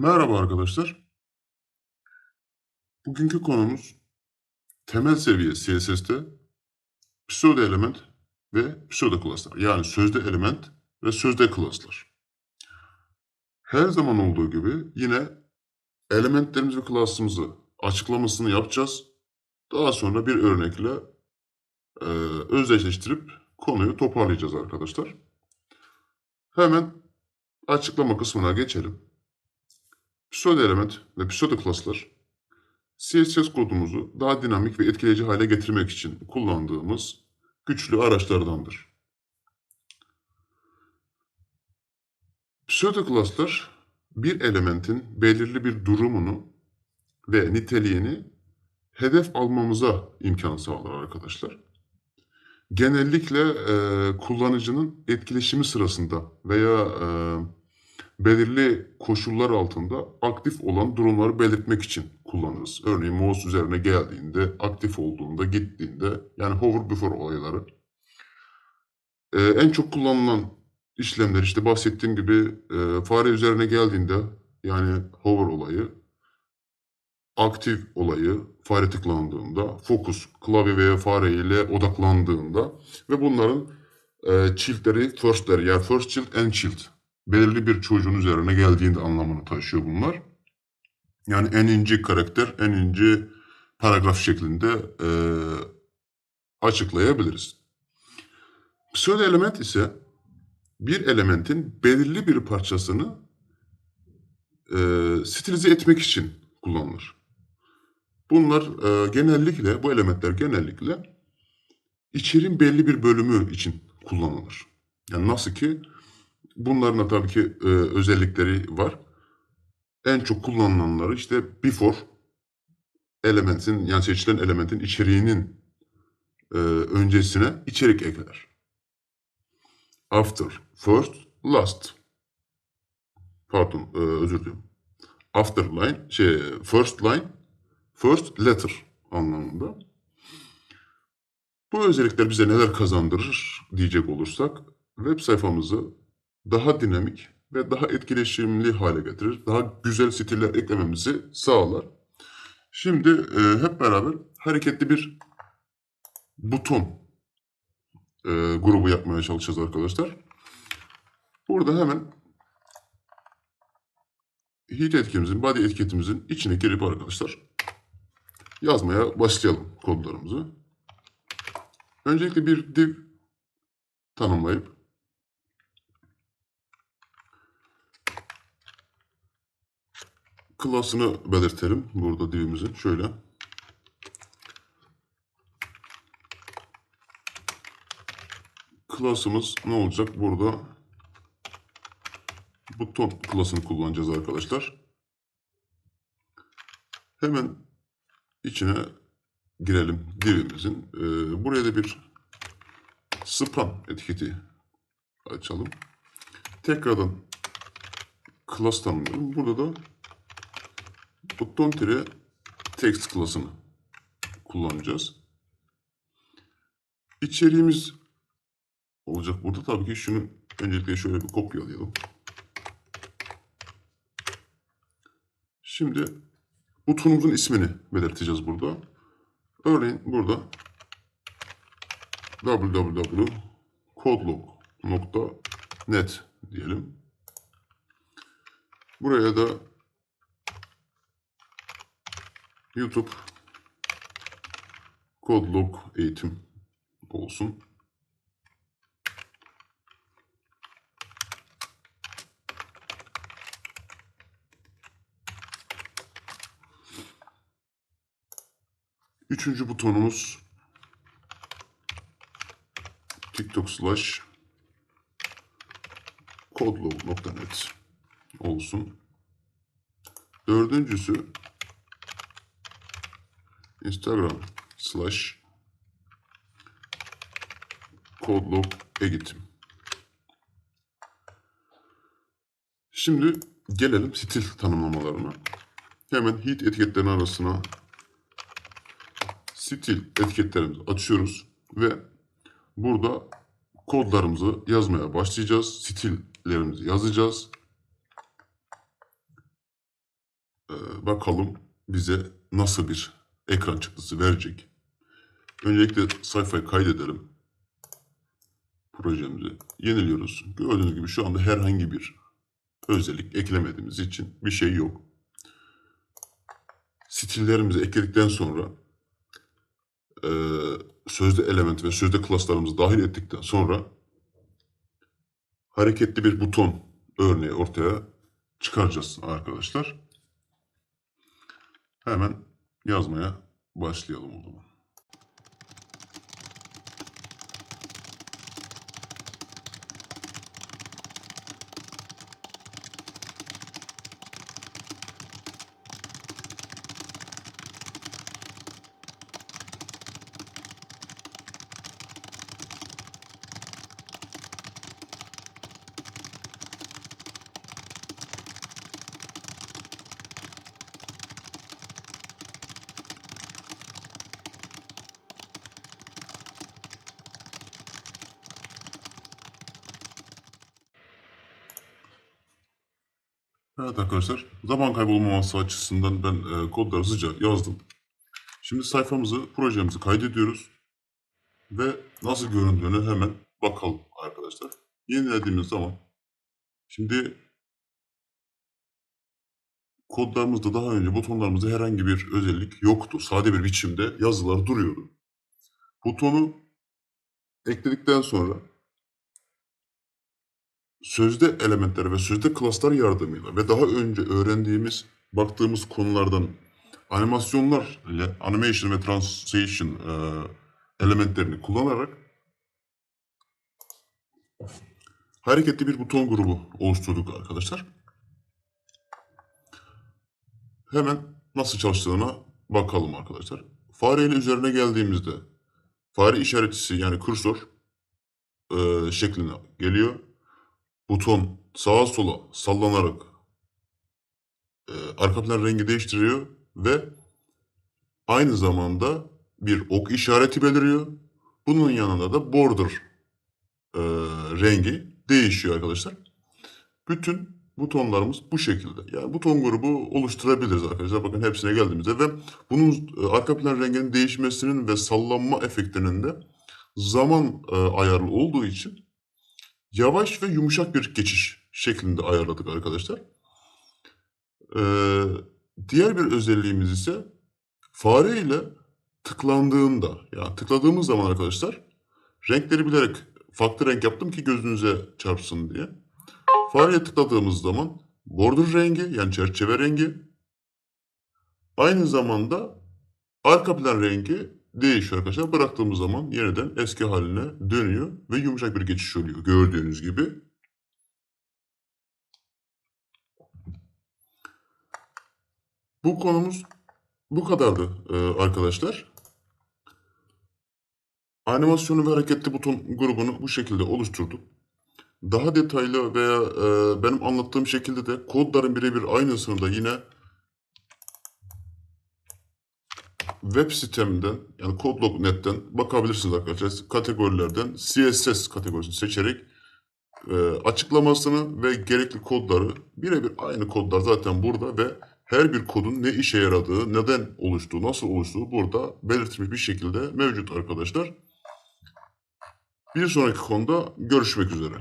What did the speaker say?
Merhaba arkadaşlar. Bugünkü konumuz temel seviye CSS'te pseudo element ve pseudo class'lar. Yani sözde element ve sözde class'lar. Her zaman olduğu gibi yine elementlerimiz ve class'ımızı açıklamasını yapacağız. Daha sonra bir örnekle e, özdeşleştirip konuyu toparlayacağız arkadaşlar. Hemen açıklama kısmına geçelim. Pseudo element ve pseudo class'lar CSS kodumuzu daha dinamik ve etkileyici hale getirmek için kullandığımız güçlü araçlardandır. Pseudo class'lar bir elementin belirli bir durumunu ve niteliğini hedef almamıza imkan sağlar arkadaşlar. Genellikle e, kullanıcının etkileşimi sırasında veya e, belirli koşullar altında aktif olan durumları belirtmek için kullanırız. Örneğin mouse üzerine geldiğinde, aktif olduğunda, gittiğinde yani hover before olayları. Ee, en çok kullanılan işlemler işte bahsettiğim gibi e, fare üzerine geldiğinde yani hover olayı, aktif olayı, fare tıklandığında, focus klavye veya fare ile odaklandığında ve bunların e, child'leri, first'leri yani first child, end child belirli bir çocuğun üzerine geldiğinde anlamını taşıyor bunlar. Yani en ince karakter, en ince paragraf şeklinde e, açıklayabiliriz. Pseudo element ise bir elementin belirli bir parçasını e, stilize etmek için kullanılır. Bunlar e, genellikle, bu elementler genellikle içeriğin belli bir bölümü için kullanılır. Yani nasıl ki bunların da tabii ki e, özellikleri var. En çok kullanılanları işte before elementin yani seçilen elementin içeriğinin e, öncesine içerik ekler. After, first, last. Pardon, e, özür dilerim. After line, şey, first line, first letter anlamında. Bu özellikler bize neler kazandırır diyecek olursak, web sayfamızı daha dinamik ve daha etkileşimli hale getirir. Daha güzel stiller eklememizi sağlar. Şimdi e, hep beraber hareketli bir buton e, grubu yapmaya çalışacağız arkadaşlar. Burada hemen heat etikimizin, body etiketimizin içine girip arkadaşlar yazmaya başlayalım kodlarımızı. Öncelikle bir div tanımlayıp klasını belirtelim burada divimizin. Şöyle. Klasımız ne olacak? Burada buton klasını kullanacağız arkadaşlar. Hemen içine girelim divimizin. Ee, buraya da bir span etiketi açalım. Tekrardan class tanımlıyorum. Burada da buton tire text klasını kullanacağız. İçeriğimiz olacak burada. Tabii ki şunu öncelikle şöyle bir kopyalayalım. Şimdi butonumuzun ismini belirteceğiz burada. Örneğin burada www.codelog.net diyelim. Buraya da YouTube Kodlog eğitim olsun. Üçüncü butonumuz TikTok slash kodlog.net olsun. Dördüncüsü Instagram slash kodlog eğitim. Şimdi gelelim stil tanımlamalarına. Hemen heat etiketlerinin arasına stil etiketlerimizi açıyoruz ve burada kodlarımızı yazmaya başlayacağız. Stillerimizi yazacağız. Ee, bakalım bize nasıl bir ekran çıktısı verecek. Öncelikle sayfayı kaydedelim. Projemizi yeniliyoruz. Gördüğünüz gibi şu anda herhangi bir özellik eklemediğimiz için bir şey yok. Stillerimizi ekledikten sonra e, sözde element ve sözde klaslarımızı dahil ettikten sonra hareketli bir buton örneği ortaya çıkaracağız arkadaşlar. Hemen yazmaya başlayalım o zaman. Evet arkadaşlar, zaman kaybolmaması açısından ben e, kodları hızlıca yazdım. Şimdi sayfamızı, projemizi kaydediyoruz. Ve nasıl göründüğünü hemen bakalım arkadaşlar. Yenilediğimiz zaman, şimdi kodlarımızda daha önce butonlarımızda herhangi bir özellik yoktu. Sade bir biçimde yazılar duruyordu. Butonu ekledikten sonra sözde elementler ve sözde klaslar yardımıyla ve daha önce öğrendiğimiz, baktığımız konulardan animasyonlar animation ve translation e, elementlerini kullanarak hareketli bir buton grubu oluşturduk arkadaşlar. Hemen nasıl çalıştığına bakalım arkadaşlar. Fareyle üzerine geldiğimizde fare işaretçisi yani kursor e, şekline geliyor buton sağa sola sallanarak e, arka plan rengi değiştiriyor ve aynı zamanda bir ok işareti beliriyor. Bunun yanında da border e, rengi değişiyor arkadaşlar. Bütün butonlarımız bu şekilde. Yani buton grubu oluşturabiliriz arkadaşlar. Bakın hepsine geldiğimizde ve bunun e, arka plan renginin değişmesinin ve sallanma efektinin de zaman e, ayarlı olduğu için yavaş ve yumuşak bir geçiş şeklinde ayarladık arkadaşlar. Ee, diğer bir özelliğimiz ise fare ile tıklandığında, yani tıkladığımız zaman arkadaşlar renkleri bilerek farklı renk yaptım ki gözünüze çarpsın diye. Fareye tıkladığımız zaman border rengi yani çerçeve rengi aynı zamanda arka plan rengi değişiyor arkadaşlar. Bıraktığımız zaman yeniden eski haline dönüyor ve yumuşak bir geçiş oluyor gördüğünüz gibi. Bu konumuz bu kadardı e, arkadaşlar. Animasyonu ve hareketli buton grubunu bu şekilde oluşturduk. Daha detaylı veya e, benim anlattığım şekilde de kodların birebir aynısını da yine web sitemden yani Codlog.net'ten bakabilirsiniz arkadaşlar. Kategorilerden CSS kategorisini seçerek e, açıklamasını ve gerekli kodları birebir aynı kodlar zaten burada ve her bir kodun ne işe yaradığı, neden oluştuğu, nasıl oluştuğu burada belirtilmiş bir şekilde mevcut arkadaşlar. Bir sonraki konuda görüşmek üzere.